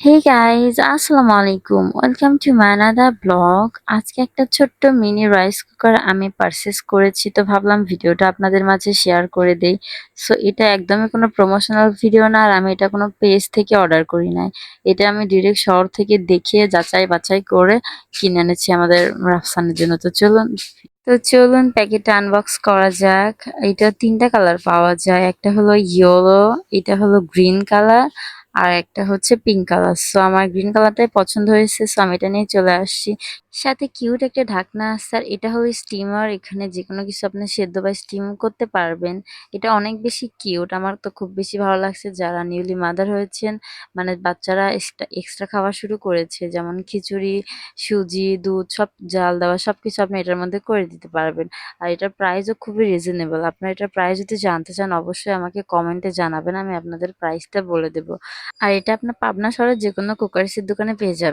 Hey guys আসসালামু আলাইকুম। Welcome to my another blog. আজকে একটা ছোট্ট মিনি রাইস কুকার আমি পারচেজ করেছি। তো ভাবলাম ভিডিওটা আপনাদের মাঝে শেয়ার করে দেই। সো এটা একদমই কোনো প্রমোশনাল ভিডিও না আর আমি এটা কোনো পেজ থেকে অর্ডার করি নাই। এটা আমি ডিরেক্ট শহর থেকে দেখে যাচাই বাছাই করে কিনে এনেছি আমাদের রাফসানের জন্য। তো চলুন তো চলুন প্যাকেটটা আনবক্স করা যাক। এটা তিনটা কালার পাওয়া যায়। একটা হলো ইয়েলো, এটা হলো গ্রিন কালার আর একটা হচ্ছে পিঙ্ক কালার। সো আমার গ্রিন কালারটাই পছন্দ হয়েছে। সো আমি এটা নিয়ে চলে আসছি। সাথে কিউট একটা ঢাকনা আছে আর এটা হলো স্টিমার। এখানে যেকোনো কিছু আপনি সেদ্ধ বা স্টিম করতে পারবেন। এটা অনেক বেশি কিউট। আমার তো খুব বেশি ভালো লাগছে। যারা নিউলি মাদার হয়েছেন মানে বাচ্চারা এক্সট্রা খাওয়া শুরু করেছে। যেমন খিচুড়ি, সুজি, দুধ সব জাল দেওয়া সবকিছু আপনি এটার মধ্যে করে দিতে পারবেন। আর এটার প্রাইসও খুবই রিজনেবল। আপনারা এটার প্রাইস যদি জানতে চান অবশ্যই আমাকে কমেন্টে জানাবেন। আমি আপনাদের প্রাইসটা বলে দেব। আর এটা আপনার পাবনা শহরের যেকোনো কুকারিসের দোকানে পেয়ে যাবেন।